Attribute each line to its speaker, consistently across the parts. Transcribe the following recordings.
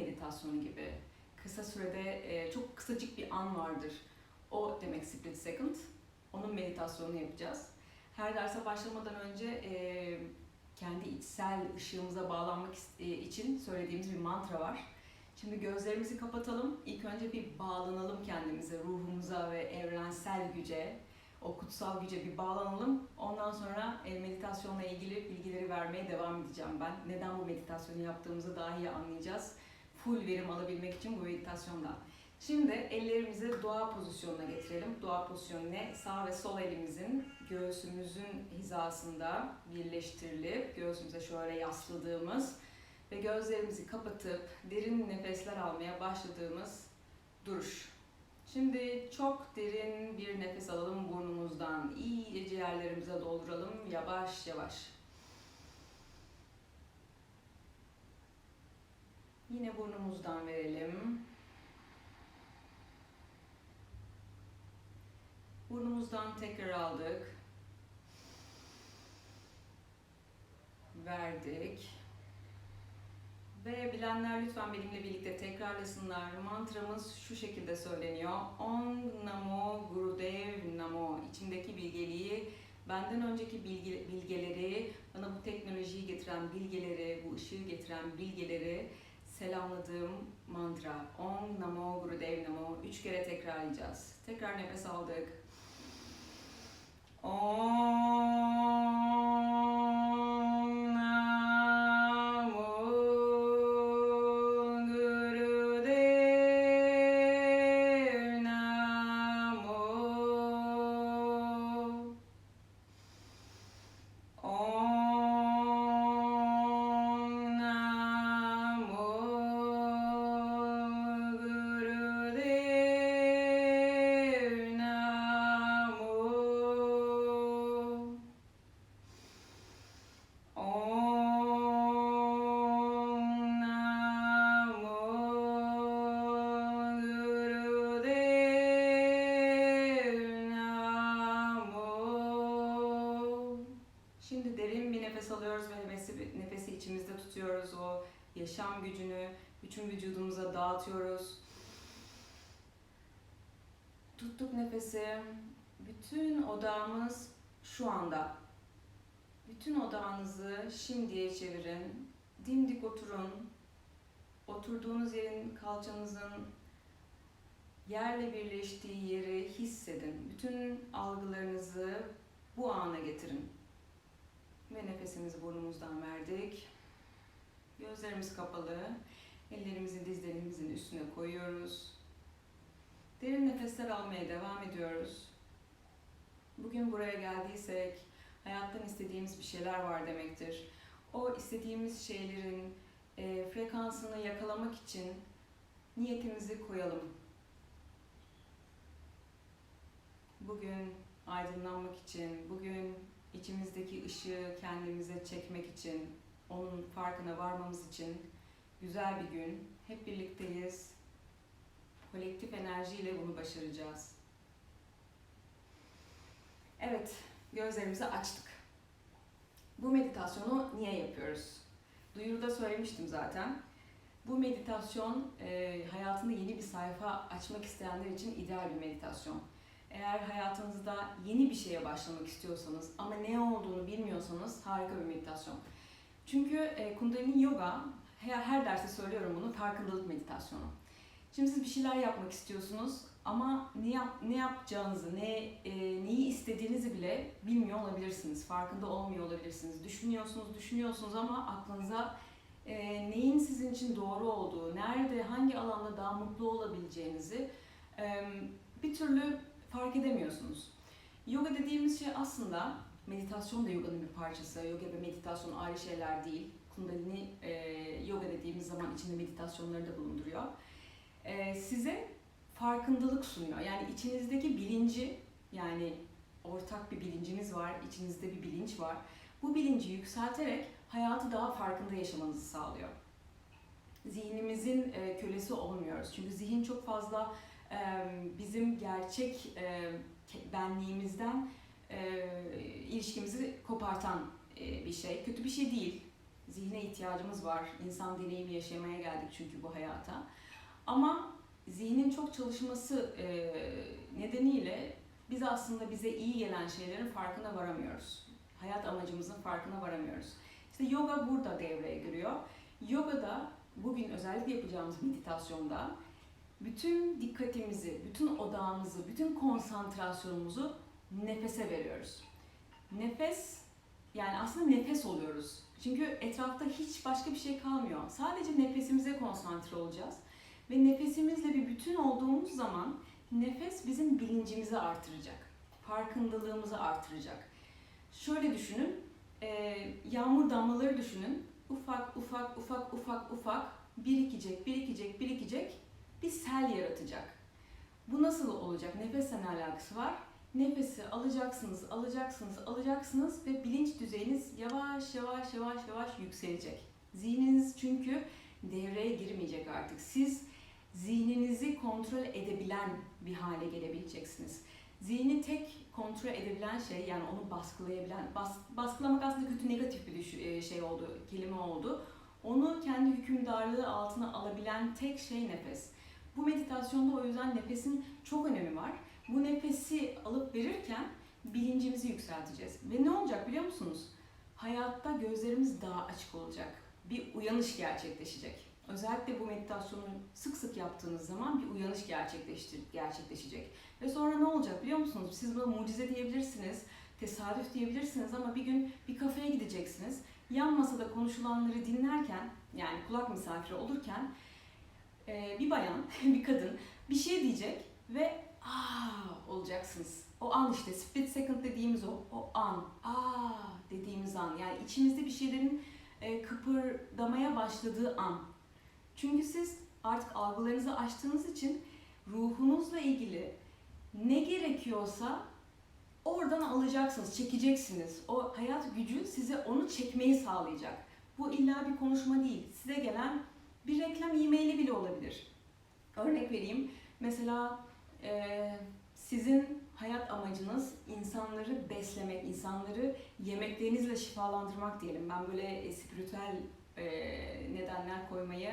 Speaker 1: meditasyonu gibi. Kısa sürede e, çok kısacık bir an vardır. O demek Split Second. Onun meditasyonunu yapacağız. Her derse başlamadan önce e, kendi içsel ışığımıza bağlanmak e, için söylediğimiz bir mantra var. Şimdi gözlerimizi kapatalım. İlk önce bir bağlanalım kendimize, ruhumuza ve evrensel güce, o kutsal güce bir bağlanalım. Ondan sonra meditasyonla ilgili bilgileri vermeye devam edeceğim ben. Neden bu meditasyonu yaptığımızı daha iyi anlayacağız. Full verim alabilmek için bu meditasyonda. Şimdi ellerimizi dua pozisyonuna getirelim. Dua pozisyonu ne? Sağ ve sol elimizin göğsümüzün hizasında birleştirilip göğsümüze şöyle yasladığımız ve gözlerimizi kapatıp derin nefesler almaya başladığımız duruş. Şimdi çok derin bir nefes alalım burnumuzdan. İyice ciğerlerimize dolduralım yavaş yavaş. Yine burnumuzdan verelim. Burnumuzdan tekrar aldık. Verdik. Ve bilenler lütfen benimle birlikte tekrarlasınlar. Mantramız şu şekilde söyleniyor. Om Namo Gurudev Namo. İçimdeki bilgeliği, benden önceki bilgi, bilgeleri, bana bu teknolojiyi getiren bilgeleri, bu ışığı getiren bilgeleri selamladığım mantra. Om Namo Gurudev Namo. Üç kere tekrarlayacağız. Tekrar nefes aldık. Om yaşam gücünü bütün vücudumuza dağıtıyoruz. Tuttuk nefesi. Bütün odağımız şu anda. Bütün odağınızı şimdiye çevirin. Dimdik oturun. Oturduğunuz yerin kalçanızın yerle birleştiği yeri hissedin. Bütün algılarınızı bu ana getirin. Ve nefesimizi burnumuzdan verdik. Gözlerimiz kapalı. Ellerimizi dizlerimizin üstüne koyuyoruz. Derin nefesler almaya devam ediyoruz. Bugün buraya geldiysek hayattan istediğimiz bir şeyler var demektir. O istediğimiz şeylerin e, frekansını yakalamak için niyetimizi koyalım. Bugün aydınlanmak için, bugün içimizdeki ışığı kendimize çekmek için, onun farkına varmamız için güzel bir gün. Hep birlikteyiz. Kolektif enerjiyle bunu başaracağız. Evet, gözlerimizi açtık. Bu meditasyonu niye yapıyoruz? Duyuruda söylemiştim zaten. Bu meditasyon e, hayatında yeni bir sayfa açmak isteyenler için ideal bir meditasyon. Eğer hayatınızda yeni bir şeye başlamak istiyorsanız ama ne olduğunu bilmiyorsanız harika bir meditasyon. Çünkü e, Kundalini Yoga, her, her derste söylüyorum bunu, farkındalık meditasyonu. Şimdi siz bir şeyler yapmak istiyorsunuz ama ne yap ne yapacağınızı, ne e, neyi istediğinizi bile bilmiyor olabilirsiniz. Farkında olmuyor olabilirsiniz. Düşünüyorsunuz, düşünüyorsunuz ama aklınıza e, neyin sizin için doğru olduğu, nerede, hangi alanda daha mutlu olabileceğinizi e, bir türlü fark edemiyorsunuz. Yoga dediğimiz şey aslında meditasyon da yoganın bir parçası. Yoga ve meditasyon ayrı şeyler değil. Kundalini e, yoga dediğimiz zaman içinde meditasyonları da bulunduruyor. E, size farkındalık sunuyor. Yani içinizdeki bilinci yani ortak bir bilinciniz var, içinizde bir bilinç var. Bu bilinci yükselterek hayatı daha farkında yaşamanızı sağlıyor. Zihnimizin e, kölesi olmuyoruz. Çünkü zihin çok fazla e, bizim gerçek e, benliğimizden ilişkimizi kopartan e, bir şey. Kötü bir şey değil. Zihne ihtiyacımız var. İnsan deneyimi yaşamaya geldik çünkü bu hayata. Ama zihnin çok çalışması e, nedeniyle biz aslında bize iyi gelen şeylerin farkına varamıyoruz. Hayat amacımızın farkına varamıyoruz. İşte yoga burada devreye giriyor. Yogada bugün özellikle yapacağımız meditasyonda bütün dikkatimizi, bütün odağımızı, bütün konsantrasyonumuzu nefese veriyoruz. Nefes yani aslında nefes oluyoruz. Çünkü etrafta hiç başka bir şey kalmıyor. Sadece nefesimize konsantre olacağız. Ve nefesimizle bir bütün olduğumuz zaman nefes bizim bilincimizi artıracak. Farkındalığımızı artıracak. Şöyle düşünün, yağmur damlaları düşünün. Ufak ufak ufak ufak ufak birikecek, birikecek, birikecek bir sel yaratacak. Bu nasıl olacak? Nefesle ne alakası var? Nefesi alacaksınız, alacaksınız, alacaksınız ve bilinç düzeyiniz yavaş yavaş yavaş yavaş yükselecek. Zihniniz çünkü devreye girmeyecek artık. Siz zihninizi kontrol edebilen bir hale gelebileceksiniz. Zihni tek kontrol edebilen şey yani onu baskılayabilen, bas, baskılamak aslında kötü negatif bir düş- e, şey oldu, kelime oldu. Onu kendi hükümdarlığı altına alabilen tek şey nefes. Bu meditasyonda o yüzden nefesin çok önemi var. Bu nefesi alıp verirken bilincimizi yükselteceğiz. Ve ne olacak biliyor musunuz? Hayatta gözlerimiz daha açık olacak. Bir uyanış gerçekleşecek. Özellikle bu meditasyonu sık sık yaptığınız zaman bir uyanış gerçekleşecek. Ve sonra ne olacak biliyor musunuz? Siz buna mucize diyebilirsiniz, tesadüf diyebilirsiniz ama bir gün bir kafeye gideceksiniz. Yan masada konuşulanları dinlerken, yani kulak misafiri olurken bir bayan, bir kadın bir şey diyecek ve aa olacaksınız. O an işte split second dediğimiz o, o an, aa dediğimiz an. Yani içimizde bir şeylerin e, kıpırdamaya başladığı an. Çünkü siz artık algılarınızı açtığınız için ruhunuzla ilgili ne gerekiyorsa oradan alacaksınız, çekeceksiniz. O hayat gücü size onu çekmeyi sağlayacak. Bu illa bir konuşma değil. Size gelen bir reklam e-maili bile olabilir. Örnek vereyim. Mesela e, sizin hayat amacınız insanları beslemek, insanları yemeklerinizle şifalandırmak diyelim. Ben böyle e, spiritüel e, nedenler koymayı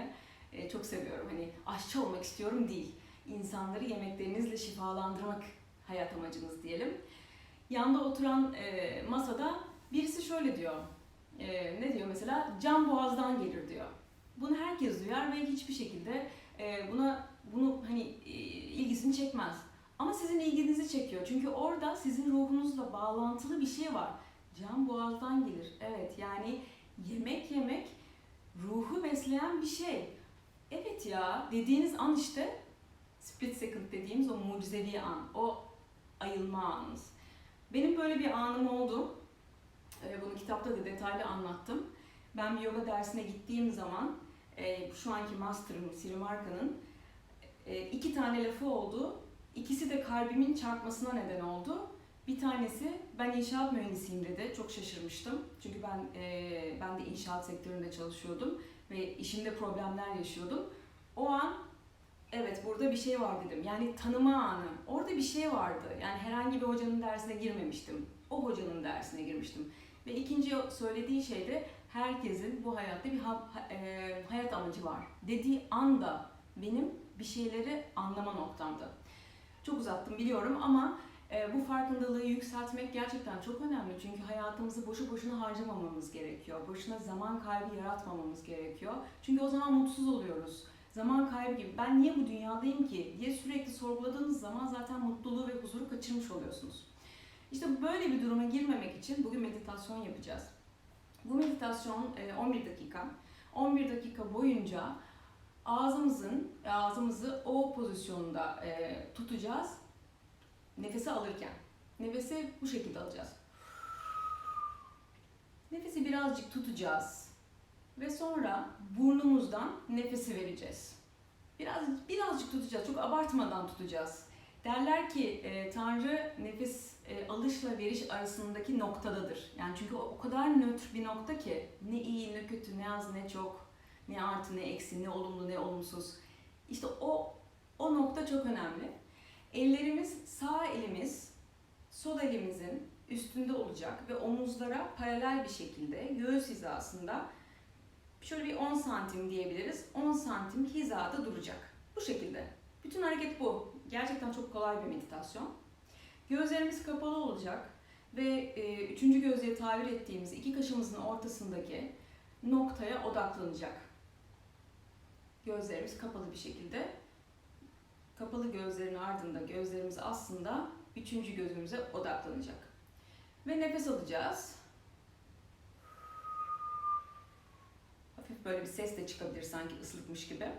Speaker 1: e, çok seviyorum. Hani aşçı olmak istiyorum değil. İnsanları yemeklerinizle şifalandırmak hayat amacınız diyelim. Yanda oturan e, masada birisi şöyle diyor. E, ne diyor mesela? Can boğazdan gelir diyor. Bunu herkes duyar ve hiçbir şekilde e, buna bunu hani e, ilgisini çekmez. Ama sizin ilginizi çekiyor. Çünkü orada sizin ruhunuzla bağlantılı bir şey var. Can boğazdan gelir. Evet yani yemek yemek ruhu besleyen bir şey. Evet ya dediğiniz an işte split second dediğimiz o mucizevi an. O ayılma anınız. Benim böyle bir anım oldu. Ee, Bunu kitapta da detaylı anlattım. Ben bir yoga dersine gittiğim zaman e, şu anki master'ım Sirimarka'nın e, iki tane lafı oldu. İkisi de kalbimin çarpmasına neden oldu. Bir tanesi ben inşaat mühendisiyim dedi. Çok şaşırmıştım. Çünkü ben e, ben de inşaat sektöründe çalışıyordum ve işimde problemler yaşıyordum. O an evet burada bir şey var dedim. Yani tanıma anı. Orada bir şey vardı. Yani herhangi bir hocanın dersine girmemiştim. O hocanın dersine girmiştim. Ve ikinci söylediği şey de herkesin bu hayatta bir ha- e, hayat amacı var. Dediği anda benim bir şeyleri anlama noktamdı. Çok uzattım biliyorum ama e, bu farkındalığı yükseltmek gerçekten çok önemli. Çünkü hayatımızı boşu boşuna harcamamamız gerekiyor. Boşuna zaman kaybı yaratmamamız gerekiyor. Çünkü o zaman mutsuz oluyoruz. Zaman kaybı gibi. Ben niye bu dünyadayım ki diye sürekli sorguladığınız zaman zaten mutluluğu ve huzuru kaçırmış oluyorsunuz. İşte böyle bir duruma girmemek için bugün meditasyon yapacağız. Bu meditasyon e, 11 dakika. 11 dakika boyunca ağzımızın ağzımızı o pozisyonda e, tutacağız. Nefesi alırken. Nefesi bu şekilde alacağız. Nefesi birazcık tutacağız ve sonra burnumuzdan nefesi vereceğiz. Biraz birazcık tutacağız. Çok abartmadan tutacağız. Derler ki e, Tanrı nefes e, alışla veriş arasındaki noktadadır. Yani çünkü o, o kadar nötr bir nokta ki ne iyi ne kötü ne az ne çok ne artı ne eksi ne olumlu ne olumsuz. İşte o o nokta çok önemli. Ellerimiz sağ elimiz sol elimizin üstünde olacak ve omuzlara paralel bir şekilde göğüs hizasında şöyle bir 10 santim diyebiliriz. 10 santim hizada duracak. Bu şekilde. Bütün hareket bu. Gerçekten çok kolay bir meditasyon. Gözlerimiz kapalı olacak ve e, üçüncü gözle tabir ettiğimiz iki kaşımızın ortasındaki noktaya odaklanacak. Gözlerimiz kapalı bir şekilde. Kapalı gözlerin ardında gözlerimiz aslında üçüncü gözümüze odaklanacak. Ve nefes alacağız. Hafif böyle bir ses de çıkabilir sanki ıslıkmış gibi.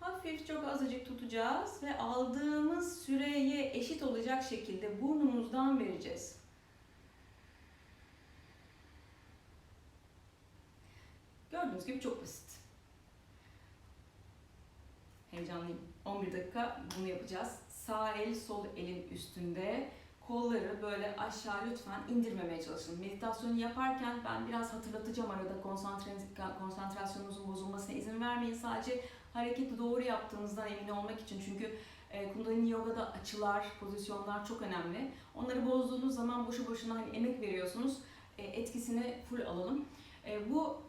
Speaker 1: Hafif çok azıcık tutacağız ve aldığımız süreye eşit olacak şekilde burnumuzdan vereceğiz. Gördüğünüz gibi çok basit. Heyecanlıyım. 11 dakika bunu yapacağız. Sağ el sol elin üstünde. Kolları böyle aşağı lütfen indirmemeye çalışın. Meditasyonu yaparken ben biraz hatırlatacağım arada konsantrasyonunuzun bozulmasına izin vermeyin. Sadece hareketi doğru yaptığınızdan emin olmak için. Çünkü e, Kundalini Yoga'da açılar, pozisyonlar çok önemli. Onları bozduğunuz zaman boşu boşuna hani emek veriyorsunuz. E, etkisini full alalım. E, bu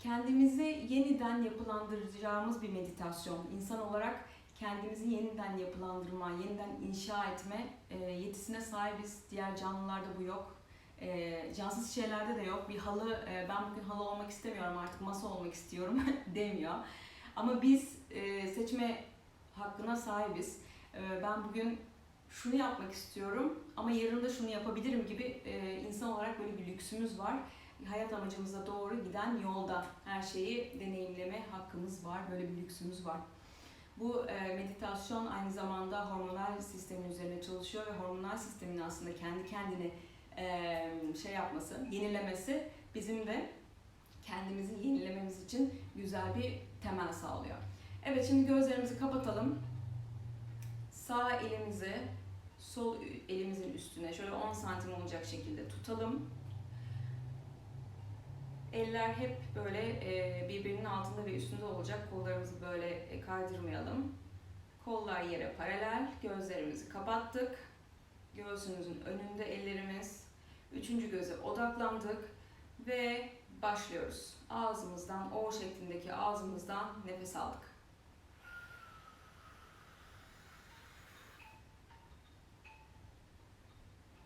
Speaker 1: kendimizi yeniden yapılandıracağımız bir meditasyon. İnsan olarak kendimizi yeniden yapılandırma, yeniden inşa etme e, yetisine sahibiz. Diğer canlılarda bu yok. E, cansız şeylerde de yok. Bir halı, e, ben bugün halı olmak istemiyorum artık masa olmak istiyorum demiyor. Ama biz seçme hakkına sahibiz. Ben bugün şunu yapmak istiyorum ama yarın da şunu yapabilirim gibi insan olarak böyle bir lüksümüz var. Hayat amacımıza doğru giden yolda her şeyi deneyimleme hakkımız var. Böyle bir lüksümüz var. Bu e, meditasyon aynı zamanda hormonal sistemin üzerine çalışıyor ve hormonal sistemin aslında kendi kendine e, şey yapması, yenilemesi bizim de kendimizi yenilememiz için güzel bir temel sağlıyor. Evet şimdi gözlerimizi kapatalım. Sağ elimizi sol elimizin üstüne şöyle 10 santim olacak şekilde tutalım. Eller hep böyle e, birbirinin altında ve üstünde olacak. Kollarımızı böyle e, kaydırmayalım. Kollar yere paralel. Gözlerimizi kapattık. Göğsümüzün önünde ellerimiz. Üçüncü göze odaklandık. Ve başlıyoruz. Ağzımızdan, O şeklindeki ağzımızdan nefes aldık.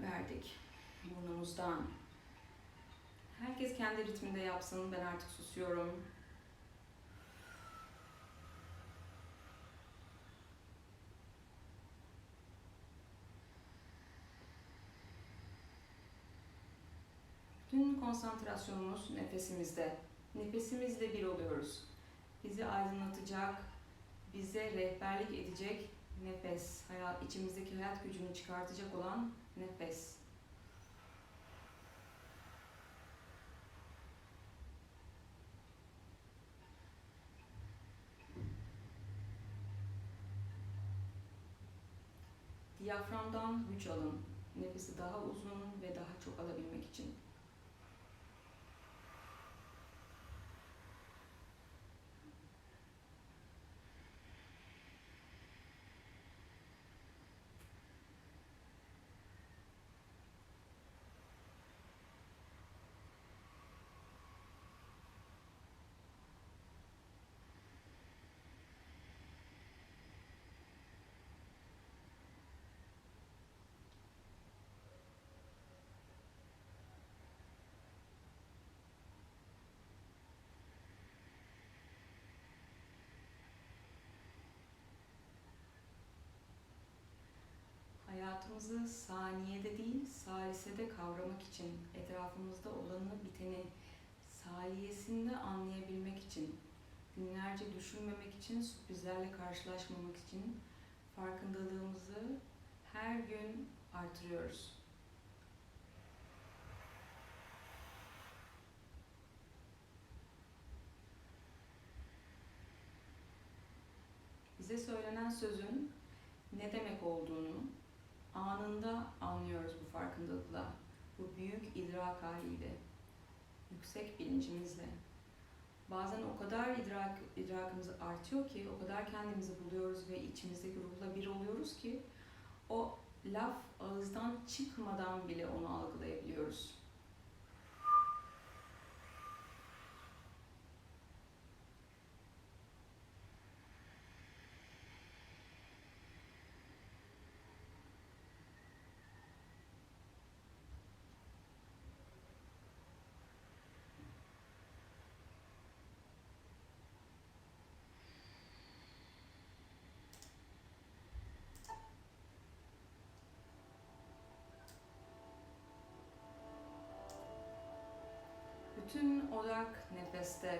Speaker 1: Verdik. Burnumuzdan Herkes kendi ritminde yapsın. Ben artık susuyorum. Tüm konsantrasyonumuz nefesimizde. Nefesimizle bir oluyoruz. Bizi aydınlatacak, bize rehberlik edecek nefes, hayat, içimizdeki hayat gücünü çıkartacak olan nefes. Diyaframdan güç alın. Nefesi daha uzun ve daha çok alabilmek için. Hayatımızı saniyede değil, salisede kavramak için, etrafımızda olanı biteni saliyesinde anlayabilmek için, günlerce düşünmemek için, sürprizlerle karşılaşmamak için farkındalığımızı her gün artırıyoruz. Bize söylenen sözün ne demek olduğunu anında anlıyoruz bu farkındalıkla, bu büyük idrak haliyle, yüksek bilincimizle. Bazen o kadar idrak, idrakımız artıyor ki, o kadar kendimizi buluyoruz ve içimizdeki ruhla bir oluyoruz ki o laf ağızdan çıkmadan bile onu algılayabiliyoruz. bütün odak nefeste.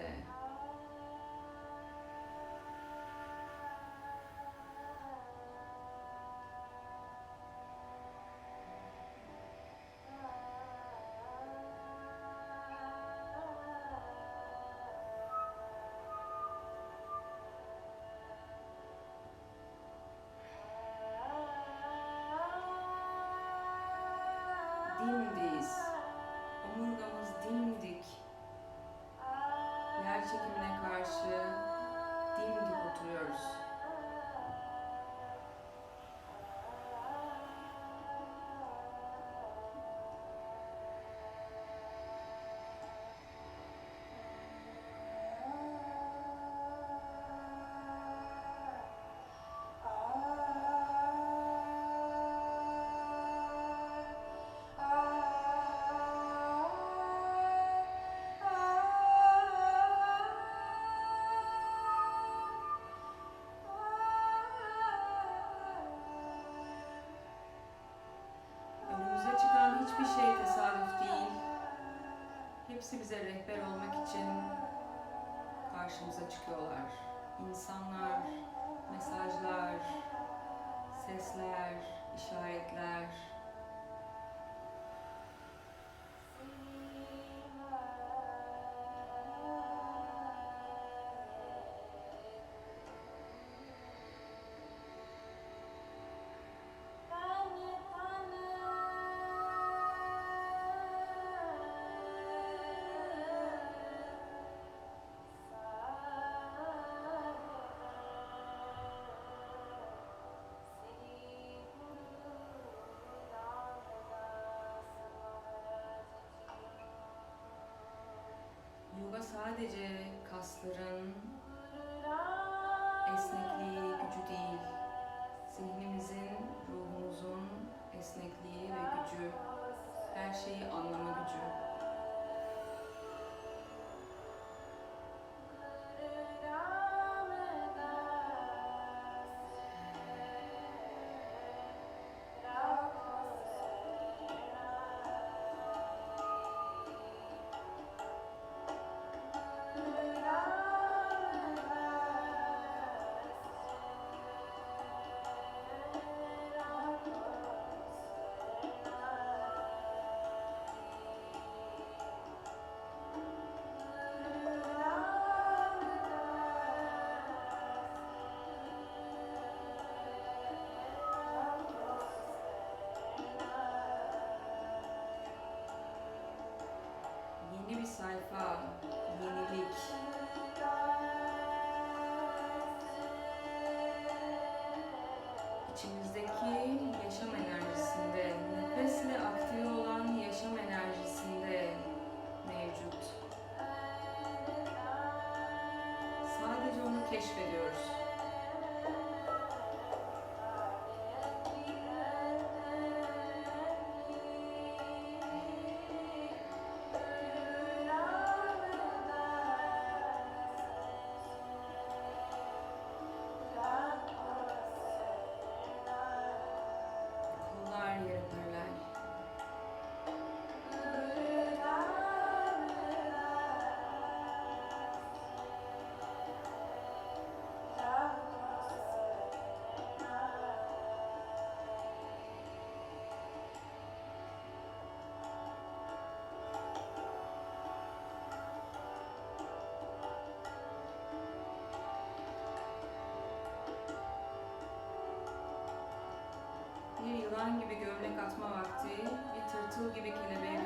Speaker 1: yılan gibi gömlek atma vakti, bir tırtıl gibi kelebeğe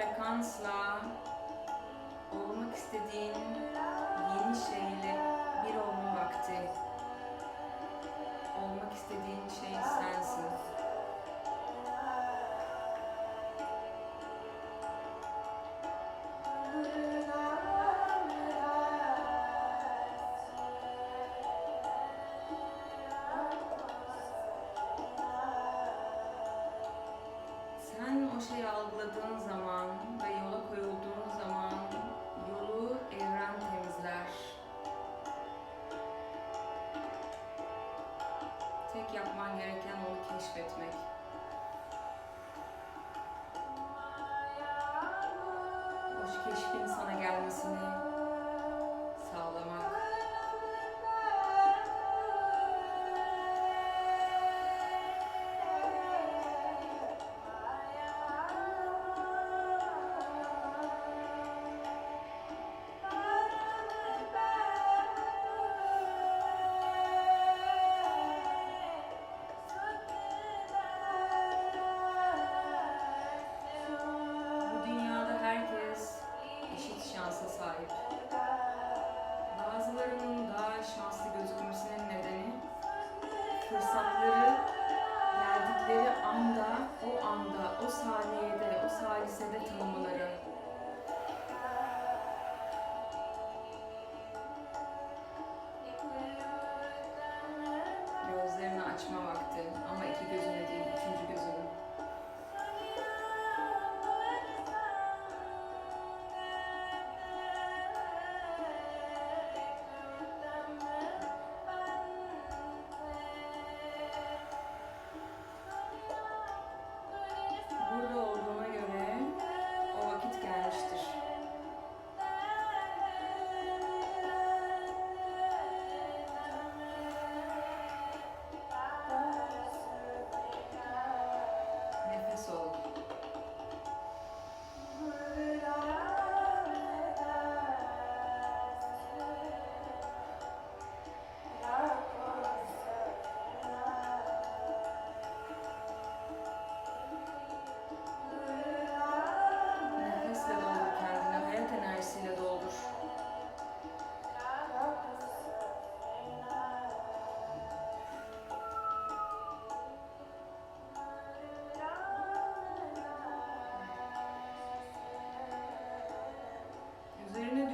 Speaker 1: frekansla olmak istediğin yeni şeyle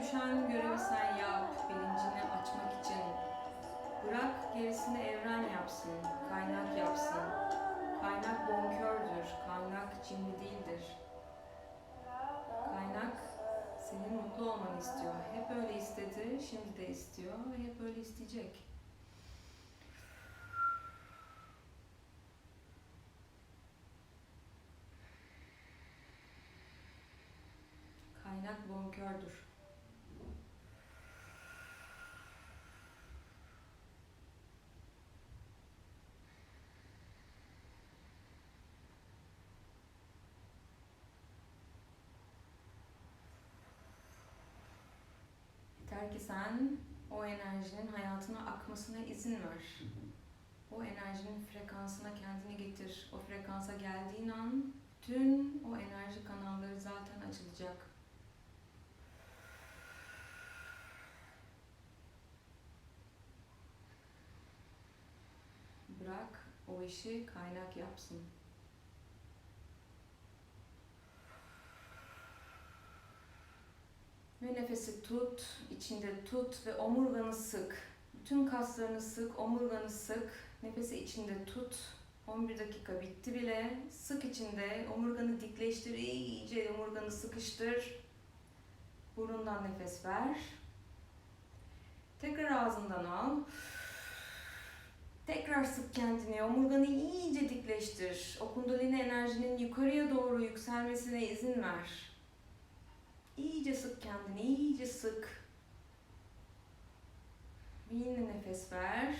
Speaker 1: düşen görevi sen yap, bilincini açmak için. Bırak gerisini evren yapsın, kaynak yapsın. Kaynak bonkördür, kaynak cimri değildir. Kaynak senin mutlu olmanı istiyor. Hep öyle istedi, şimdi de istiyor ve hep öyle isteyecek. Kaynak bonkördür. Yeter ki sen o enerjinin hayatına akmasına izin ver. O enerjinin frekansına kendini getir. O frekansa geldiğin an tüm o enerji kanalları zaten açılacak. Bırak o işi kaynak yapsın. Ve nefesi tut, içinde tut ve omurganı sık. Bütün kaslarını sık, omurganı sık. Nefesi içinde tut. 11 dakika bitti bile. Sık içinde, omurganı dikleştir, iyice omurganı sıkıştır. Burundan nefes ver. Tekrar ağzından al. Tekrar sık kendini, omurganı iyice dikleştir. O kundalini enerjinin yukarıya doğru yükselmesine izin ver. İyice sık kendini, iyice sık. Yine nefes ver.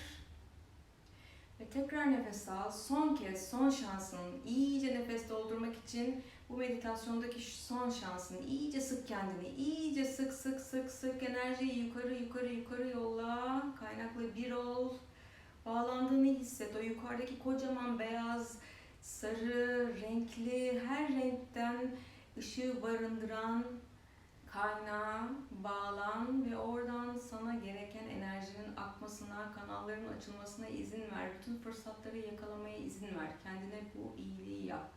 Speaker 1: Ve tekrar nefes al. Son kez, son şansın. İyice nefes doldurmak için bu meditasyondaki son şansın. İyice sık kendini. İyice sık sık sık sık enerjiyi yukarı yukarı yukarı yolla. Kaynakla bir ol. Bağlandığını hisset. O yukarıdaki kocaman beyaz, sarı, renkli, her renkten ışığı barındıran kaynağa bağlan ve oradan sana gereken enerjinin akmasına, kanalların açılmasına izin ver. Bütün fırsatları yakalamaya izin ver. Kendine bu iyiliği yap.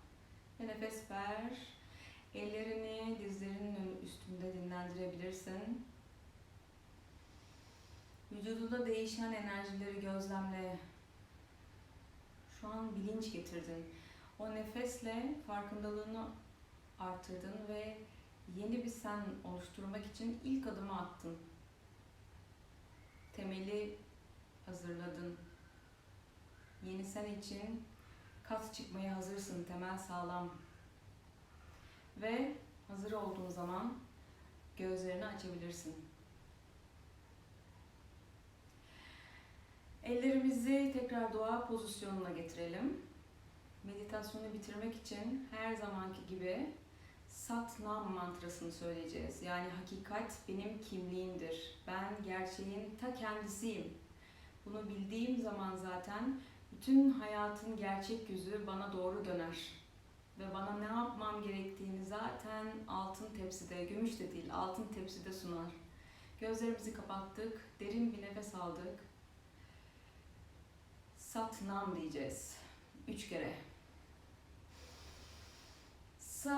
Speaker 1: Ve nefes ver. Ellerini dizlerinin üstünde dinlendirebilirsin. Vücudunda değişen enerjileri gözlemle. Şu an bilinç getirdin. O nefesle farkındalığını artırdın ve yeni bir sen oluşturmak için ilk adımı attın. Temeli hazırladın. Yeni sen için kat çıkmaya hazırsın. Temel sağlam. Ve hazır olduğun zaman gözlerini açabilirsin. Ellerimizi tekrar dua pozisyonuna getirelim. Meditasyonu bitirmek için her zamanki gibi Sat Nam mantrasını söyleyeceğiz. Yani hakikat benim kimliğimdir. Ben gerçeğin ta kendisiyim. Bunu bildiğim zaman zaten bütün hayatın gerçek yüzü bana doğru döner. Ve bana ne yapmam gerektiğini zaten altın tepside, gümüş de değil altın tepside sunar. Gözlerimizi kapattık, derin bir nefes aldık. Sat Nam diyeceğiz. Üç kere. sa